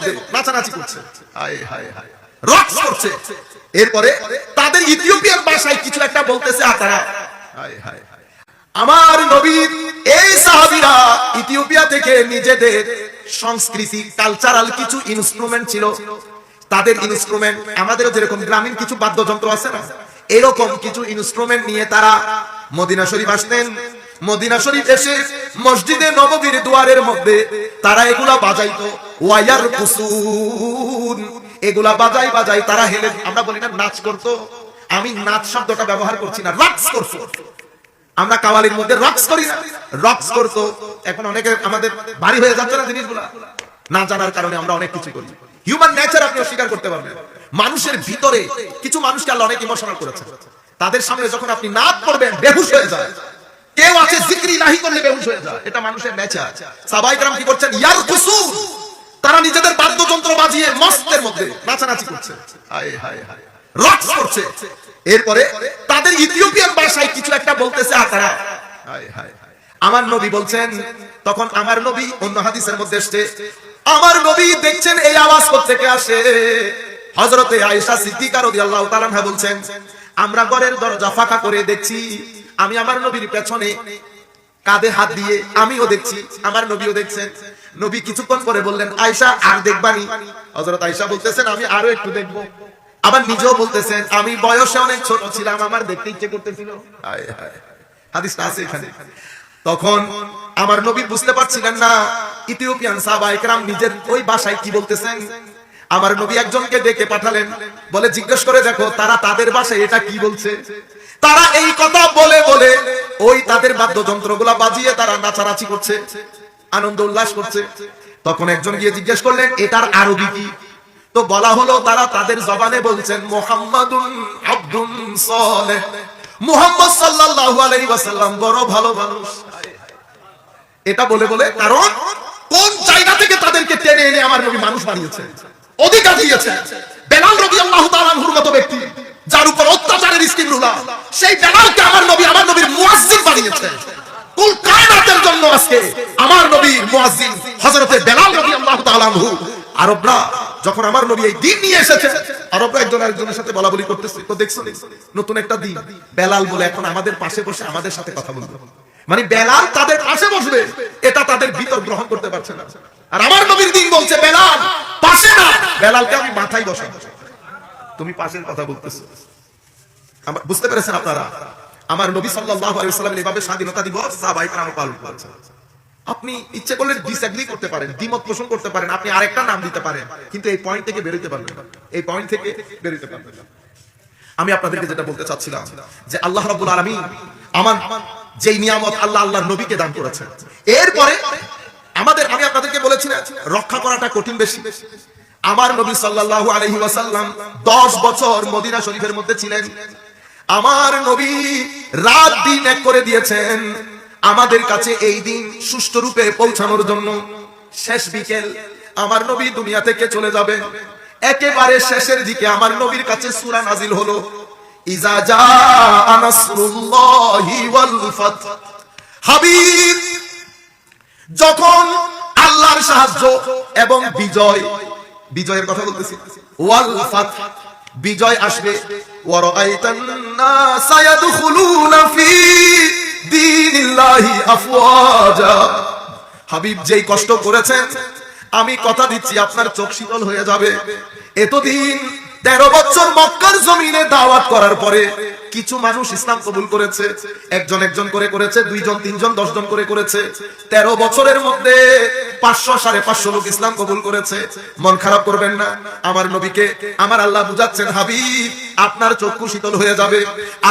মধ্যে নাচানাচি করছে। রক্স করছে। এরপরে তাদের কিছু একটা বলতেছে। আমার নবীর এই সাহাবীরা ইথিওপিয়া থেকে নিজেদের সংস্কৃতি কালচারাল কিছু ইনস্ট্রুমেন্ট ছিল। তাদের ইনস্ট্রুমেন্ট আমাদেরও যেরকম গ্রামীণ কিছু বাদ্যযন্ত্র আছে না, এরকম কিছু ইনস্ট্রুমেন্ট নিয়ে তারা মদিনা শরীফ আসতেন মদিনা শরীফ এসে মসজিদে নববীর দুয়ারের মধ্যে তারা এগুলা বাজাইতো। ওয়াইয়ার কুসুন। এগুলা বাজাই বাজাই তারা হেলে, আমরা বলি না নাচ করতো। আমি নাচ শব্দটা ব্যবহার করছি না রাক্স করতো। আমরা কাওয়ালির মধ্যে রক্স করি না রক্স করতো। এখন অনেকে আমাদের ভারী হয়ে যাচ্ছে না জিনিসগুলা। না জানার কারণে আমরা অনেক কিছু করি। হিউম্যান নেচার আপনি অস্বীকার করতে পারবেন। মানুষের ভিতরে কিছু মানুষকে আল্লাহ অনেক ইমোশনাল করেছে তাদের সামনে যখন আপনি নাচ করবেন, বেহুশ হয়ে যায়। কেউ আছে জিক্রি নাহি করলে বেহুশ হয়ে যায়। এটা মানুষের নেচা সাবাই কারাম কি করছেন? ইয়ার কুসু তারা নিজেদের বাদ্যযন্ত্র বাজিয়ে মস্তের মধ্যে নাচানাচি করছে। আয় হায় হায় রক্স করছে। এরপরে তাদের ইথিওপিয়ান ভাষায় কিছু একটা বলতেছে আর তারা, হায় হায় আমার নবী বলছেন, তখন আমার নবী অন্য হাদিসের মধ্যে এসছে, আমার নবী দেখছেন এই আওয়াজ থেকে আসে? হযরতে আয়েশা সিদ্দিকা রাদিয়াল্লাহু তাআলা বলছেন, আমরা ঘরের দরজা ফাঁকা করে দেখছি আমি আমার নবীর পেছনে কাঁধে হাত দিয়ে আমিও দেখছি, আমার নবীও দেখছেন। নবী কিছুক্ষণ পরে বললেন আয়সা আর দেখবানি হযরত আয়সা বলতেছেন, আমি আরও একটু দেখব। আবার নিজেও বলতেছেন, আমি বয়সে অনেক ছোট ছিলাম, আমার দেখতে ইচ্ছে করতেছিল। হাদিসটা আছে এখানে। তখন আমার নবী বুঝতে পারছিলেন না, ইথিওপিয়ান সাহাবা একরাম নিজের ওই ভাষায় কি বলতেছেন? আমার নবী একজনকে ডেকে পাঠালেন। বলে, জিজ্ঞেস করে দেখো, তারা তাদের ভাষায় এটা কি বলছে? তারা এই কথা বলে বলে ওই তাদের বাদ্যযন্ত্রগুলা বাজিয়ে তারা নাচানাচি করছে, আনন্দ উল্লাস করছে। তখন একজন গিয়ে জিজ্ঞেস করলেন, এটার আরবি কি? তো বলা হলো, তারা তাদের জবানে বলছেন, মোহাম্মদুন আব্দুন সালেহ। মুহাম্মদ সাল্লাল্লাহু আলাইহি ওয়াসাল্লাম বড় ভালো মানুষ। এটা বলে বলে, কারণ কোন জায়গা থেকে তাদেরকে টেনে এনে আমার নবী মানুষ বানিয়েছে? অধিকার দিয়েছে। বেলাল রাদিয়াল্লাহু তাআলা আনহুর মতো ব্যক্তি, যার উপর অত্যাচারের স্কিম রুলা। সেই বেলালকে আমার নবী, আমার নবীর মুয়াজ্জিন বানিয়েছে। আরবরা একজন সাথে বলা বলি করতেছে নতুন একটা দিন। বেলাল বলে, এখন আমাদের পাশে বসে আমাদের সাথে কথা মানে বেলাল তাদের পাশে বসবে, এটা তাদের ভিতর গ্রহণ করতে পারছে না। আর আমার নবীর দিন বলছে, বেলাল, পাশে না। বেলালকে আমি মাথায় বসাবো। তুমি পাশের কথা বলতেছো। বুঝতে পেরেছেন আপনারা? আমার নবী সাল্লাল্লাহু আলাইহি ওয়াসাল্লাম এভাবে স্বাধীনতা দিবস সাহাবায়ে কেরাম পালন করেছেন আপনি ইচ্ছে করলে ডিসএগ্রি করতে পারেন, দ্বিমত পোষণ করতে পারেন, আপনি আরেকটা নাম দিতে পারেন, কিন্তু এই পয়েন্ট থেকে বেরোতে পারবেন না। এই পয়েন্ট থেকে বেরোতে পারবেন না। আমি আপনাদেরকে যেটা বলতে চাচ্ছিলাম, যে আল্লাহ রাব্বুল আলামিন আমার যেই নিয়ামত আল্লাহ আল্লাহর নবীকে দান করেছেন, এরপরে আমাদের আমি আপনাদেরকে বলেছি না রক্ষা করাটা কঠিন বেশি। আমার নবী সাল্লাল্লাহু আলাইহি ওয়াসাল্লাম 10 বছর মদিনা শরীফের মধ্যে ছিলেন। আমার নবী রাত দিন এক করে দিয়েছেন, আমাদের কাছে এই দিন সুষ্ঠু রূপে পৌঁছানোর জন্য। শেষ বিকেল, আমার নবী দুনিয়া থেকে চলে যাবে। একেবারে শেষের দিকে আমার নবীর কাছে সূরা নাজিল হলো। ইজা জা নাসরুল্লাহি ওয়াল ফাত হাবিব, যখন আল্লাহর সাহায্য এবং বিজয়। বিজয়ের কথা বলতেছি। ওয়াল ফাত, বিজয় আসবে। হাবিব যেই কষ্ট করেছেন, আমি কথা দিচ্ছি, আপনার চোখ শীতল হয়ে যাবে। এতদিন তেরো বছর মক্কার জমিনে দাওয়াত করার পরে কিছু মানুষ ইসলাম কবুল করেছে। একজন একজন করে করেছে, দুইজন, তিনজন, দশজন করে করেছে। তেরো বছরের মধ্যে পাঁচশো সাড়ে পাঁচশো লোক ইসলাম কবুল করেছে। মন খারাপ করবেন না। আমার নবীকে, আমার আল্লাহ বুঝাচ্ছেন, হাবিব, আপনার চক্ষু শীতল হয়ে যাবে।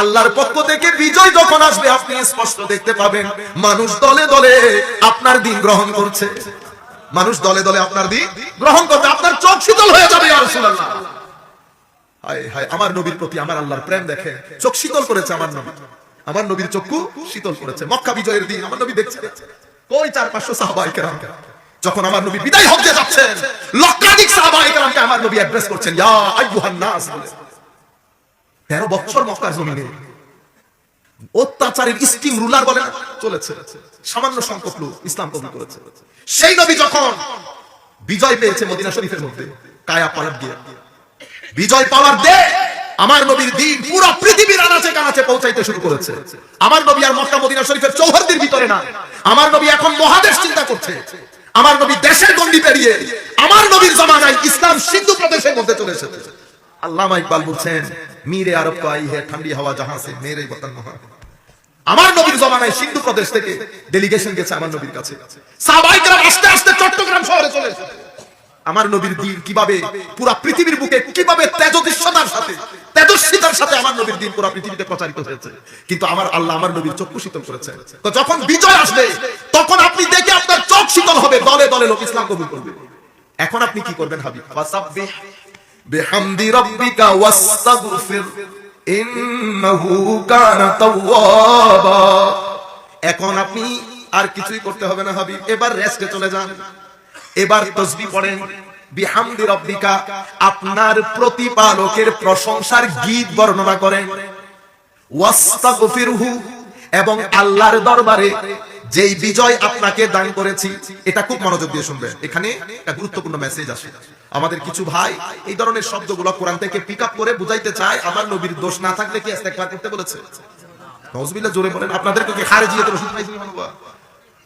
আল্লাহর পক্ষ থেকে বিজয় যখন আসবে, আপনি স্পষ্ট দেখতে পাবেন, মানুষ দলে দলে আপনার দিন গ্রহণ করছে। মানুষ দলে দলে আপনার দিন গ্রহণ করবে আপনার চোখ শীতল হয়ে যাবে আমার নবীর প্রতি আমার আল্লাহর প্রেম দেখে চোখ শীতল করেছে আমার নবী। আমার নবীর চক্ষু শীতল করেছে। মক্কা বিজয়ের দিন, আমার নবী দেখছে। কই চার পাঁচশো সাহাবাই কেরাম? যখন আমার নবী বিদায় হতে যাচ্ছেন, লক্ষাধিক সাহাবাই কেরামকে আমার নবী অ্যাড্রেস করছেন, ইয়া আইয়ুহান নাস বলে। তেরো বছর মক্কার জমিনে অত্যাচারের স্টিম রুলার বলে চলেছে, সামান্য সংখ্যক লোক ইসলাম কবুল করেছে। সেই নবী যখন বিজয় পেয়েছে মদিনা শরীফের মধ্যে, কায়া পালট দিয়ে বিজয় পাওয়ার দে, আমার নবীর দিন পুরো পৃথিবীর আনাচে কানাচে পৌঁছাইতে শুরু করেছে। আমার নবী আর মক্কা মদিনা শরীফের চৌহদ্দির ভিতরে না, আমার নবী এখন মহাদেশ চিন্তা করছে। আমার নবী দেশের গন্ডি পেরিয়ে আমার নবীর জমানায় ইসলাম সিন্ধু প্রদেশের মধ্যে চলে এসেছে। আল্লামা ইকবাল বলছেন, মীরে আরব কো আই হে ঠান্ডি হাওয়া জাহাঁ সে, মেরে বতন মহা আমার নবীর জমানায় সিন্ধু প্রদেশ থেকে ডেলিগেশন গেছে আমার নবীর কাছে। সাহাবাইকরা আস্তে আস্তে চট্টগ্রাম শহরে চলে এসেছে। আমার নবীর দিন কীভাবে পুরা পৃথিবীর বুকে কীভাবে তেজদৃশ্যতার সাথে তেজস্বিতার সাথে আমার নবীর দিন পুরা পৃথিবীতে প্রচারিত হয়েছে। কিন্তু আমার আল্লাহ আমার নবীর চক্ষু শীতল করেছে। তো যখন বিজয় আসবে তখন আপনি দেখে আপনার চোখ শীতল হবে দলে দলে লোক ইসলাম কবুল করবে। এখন আপনি কি করবেন হাবিব? ওয়াসাব্বিহ বিহামদি রাব্বিকা ওয়াস্তাগফির ইন্নাহু কানা তাওয়াবা। এখন আপনি আর কিছুই করতে হবে না হাবিব এবার রেস্টে চলে যান। এবার তসবি পড়েন। বিহামদি রব্বিকা আপনার প্রতিপালকের প্রশংসার গীত বর্ণনা করেন। ওয়াস্তাগফিরহু এবং আল্লাহর দরবারে যেই বিজয় আপনাকে দান করেছি, এটা খুব মনোযোগ দিয়ে শুনবেন। এখানে একটা গুরুত্বপূর্ণ মেসেজ আসে। আমাদের কিছু ভাই এই ধরনের শব্দগুলো কোরআন থেকে পিক করে বুঝাইতে চায়, আমার নবীর দোষ না থাকলে কি করতে বলেছে? নজবিল্লাহ জোরে বলেন, আপনাদেরকে কি খারেজিয়াতের ওষুধ খাইছেন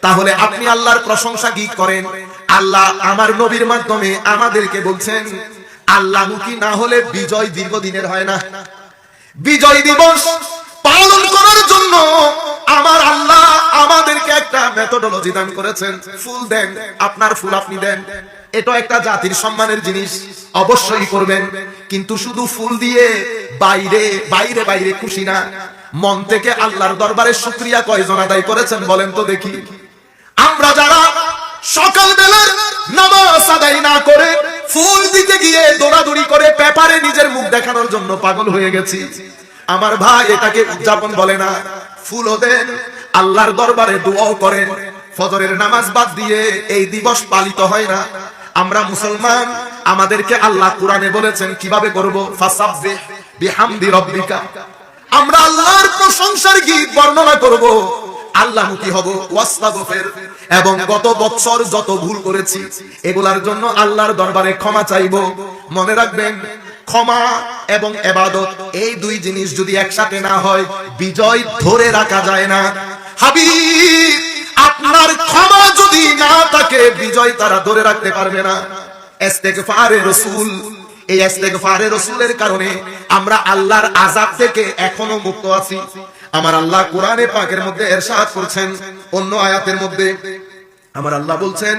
তাহলে আপনি আল্লাহর প্রশংসা গীত করেন? আল্লাহ আমার নবীর মাধ্যমে আমাদেরকে বলছেন আল্লাহমুখী না হলে বিজয় দীর্ঘদিনের হয় না। বিজয় দিবস পালন করার জন্য আমার আল্লাহ আমাদেরকে একটা মেথোডোলজি দান করেছেন। ফুল দেন, আপনার ফুল আপনি দেন। এটা একটা জাতির সম্মানের জিনিস, অবশ্যই করবেন। কিন্তু শুধু ফুল দিয়ে বাইরে বাইরে বাইরে খুশি না। মন থেকে আল্লাহর দরবারে শুক্রিয়া কয়জন আদায় করেছেন বলেন তো দেখি। আমরা যারা সকাল বেলার নামাজ আদায় না করে ফুল দিতে গিয়ে দৌড়াদৌড়ি করে পেপারে নিজের মুখ দেখানোর জন্য পাগল হয়ে গেছি। আমার ভাই এটাকে উদযাপন বলে না। ফুলও দেন, আল্লাহর দরবারে দোয়াও করেন। ফজরের নামাজ বাদ দিয়ে এই দিবস পালিত হয় না। আমরা মুসলমান, আমাদেরকে আল্লাহ কোরআনে বলেছেন কীভাবে করব? বিহামদি রাব্বিকা। আমরা আল্লাহর প্রশংসার গীত বর্ণনা করব। আল্লাহমুখী হব? ওয়াস্তাগফির এবং গত বছর যত ভুল করেছি, এগুলার জন্য আল্লাহর দরবারে ক্ষমা চাইব। মনে রাখবেন, ক্ষমা এবং এবাদত, এই দুই জিনিস যদি একসাথে না হয়, বিজয় ধরে রাখা যায় না। হাবিব, আপনার ক্ষমা যদি না থাকে, বিজয় তারা ধরে রাখতে পারবে না। ইস্তেগফারে রাসূল। এই ইস্তেগফারে রাসূলের কারণে আমরা আল্লাহর আযাব থেকে এখনও মুক্ত আছি। আমার আল্লাহ কোরআনে পাকের মধ্যে এরশাদ করছেন, অন্য আয়াতের মধ্যে আমার আল্লাহ বলছেন,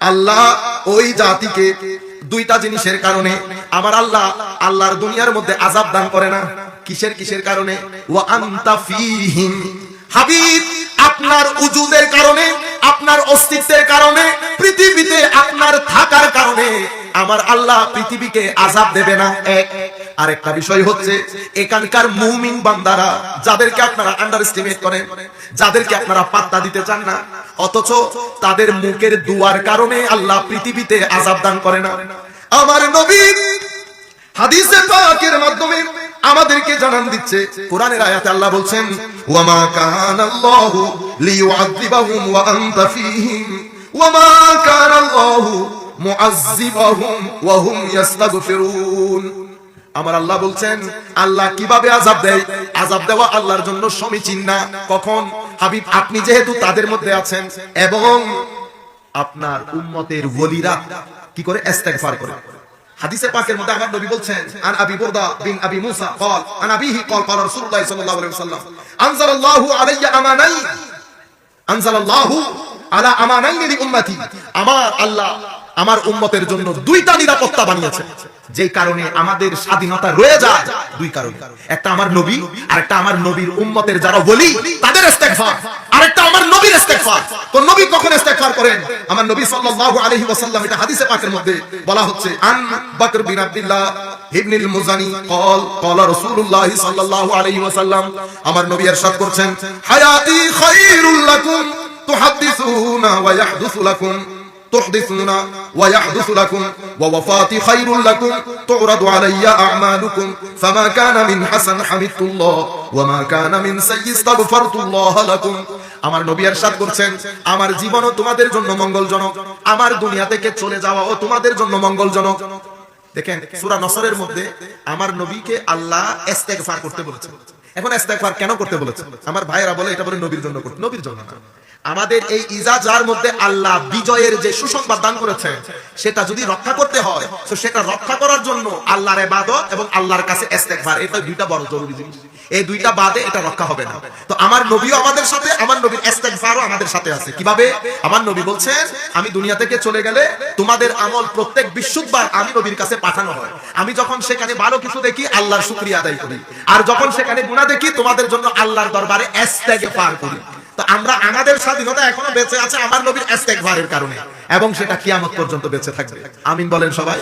আল্লাহ ওই জাতিকে দুইটা জিনিসের কারণে আমার আল্লাহ আল্লাহর দুনিয়ার মধ্যে আযাব দান করে না। কিসের কিসের কারণে? ওয়া আনতা ফীহিম। হাবিব, আপনার উজুদের কারণে, আপনার অস্তিত্বের কারণে, পৃথিবীতে আপনার থাকার কারণে আমার আল্লাহ পৃথিবীকে আজাব দেবে না। এক আরেকটা বিষয় হচ্ছে, এখানকার মুমিন বান্দারা যাদেরকে আপনারা আন্ডার এস্টিমেট করেন, যাদেরকে আপনারা পাত্তা দিতে চান না, অথচ তাদের মুখের দুয়ার কারণে আল্লাহ পৃথিবীতে আজাব দান করে না। আমার নবী হাদিসে পাকের মাধ্যমে আমাদেরকে জানান দিচ্ছে, কোরআনের আয়াতে আল্লাহ বলছেন ওয়া আনতা ফীহিম মুআযিবাহুম ওয়া হুম ইস্তাগফিরুন আমার আল্লাহ বলছেন আল্লাহ কিভাবে আযাব দেয় আযাব দেওয়া আল্লাহর জন্য সমীচীন না কখন হাবিব আপনি যেহেতু তাদের মধ্যে আছেন এবং আপনার উম্মতের ওলিরা কি করে ইস্তেগফার করে হাদিসে পাকের মধ্যে আমার নবী বলছেন আন আবি বুরদা বিন আবি মুসা قال আন আবিহি قال قال رسول الله صلى الله عليه وسلم انزل الله علي امانين انزل الله على امانين لامتي আমার আল্লাহ আমার উম্মতের জন্য দুইটা নিরাপত্তা বানিয়েছে যে কারণে আমাদের স্বাধীনতা রয়ে যায় দুই কারণে একটা আমার নবী আর একটা আমার নবীর উম্মতের যারা বলি তাদের ইস্তেগফার আরেকটা আমার নবীর ইস্তেগফার তো নবী কখন ইস্তেগফার করেন আমার নবী সাল্লাল্লাহু আলাইহি ওয়াসাল্লাম এটা হাদিসে পাকের মধ্যে বলা হচ্ছে আন বকর বিন আব্দুল্লাহ ইবনুল মুজানি قال قال رسول الله সাল্লাল্লাহু আলাইহি ওয়াসাল্লাম আমার নবী ارشاد করছেন হায়াতি খায়রুল লাকুম তুহাদ্দিসুনা ওয়া ইয়াহদুসু লাকুম تحدثون ويحدث لكم ووفاتي خير لكم تعرض علي أعمالكم فما كان من حسن حمدت الله وما كان من سيء استغفرت الله لكم আমার নবী ارشاد করছেন আমার জীবনও তোমাদের জন্য মঙ্গলজনক আমার দুনিয়া থেকে চলে যাওয়াও তোমাদের জন্য মঙ্গলজনক দেখেন সূরা নসরের মধ্যে আমার নবীকে আল্লাহ ইস্তেগফার করতে বলেছেন এখন ইস্তেগফার কেন করতে বলেছেন আমার ভাইয়েরা বলে এটা বলে নবীর জন্য করতে নবীর জন্য না আমাদের এই ইজাজার মধ্যে আল্লাহ বিজয়ের যে সুসংবাদ দান করেছে, সেটা যদি রক্ষা করতে হয়, তো সেটা রক্ষা করার জন্য আল্লাহর ইবাদত এবং আল্লাহর কাছে ইস্তেগফার, এটা দুইটা বড় জরুরি জিনিস। এই দুইটা বাদে এটা রক্ষা হবে না। তো আমার নবীও আমাদের সাথে, আমার নবীর ইস্তেগফারও আমাদের সাথে আছে। কীভাবে? আমার নবী বলছেন, আমি দুনিয়া থেকে চলে গেলে তোমাদের আমল প্রত্যেক বিশুদ্ধবার আমি নবীর কাছে পাঠানো হয়। আমি যখন সেখানে ভালো কিছু দেখি, আল্লাহর শুকরিয়া আদায় করি। আর যখন সেখানে গুনাহ দেখি, তোমাদের জন্য আল্লাহর দরবারে ইস্তেগফার করি। তো আমরা আমাদের স্বাধীনতা এখনও বেঁচে আছে আমার নবীর এস্তেকভারের কারণে, এবং সেটা কিয়ামত পর্যন্ত বেঁচে থাকবে। আমিন বলেন সবাই।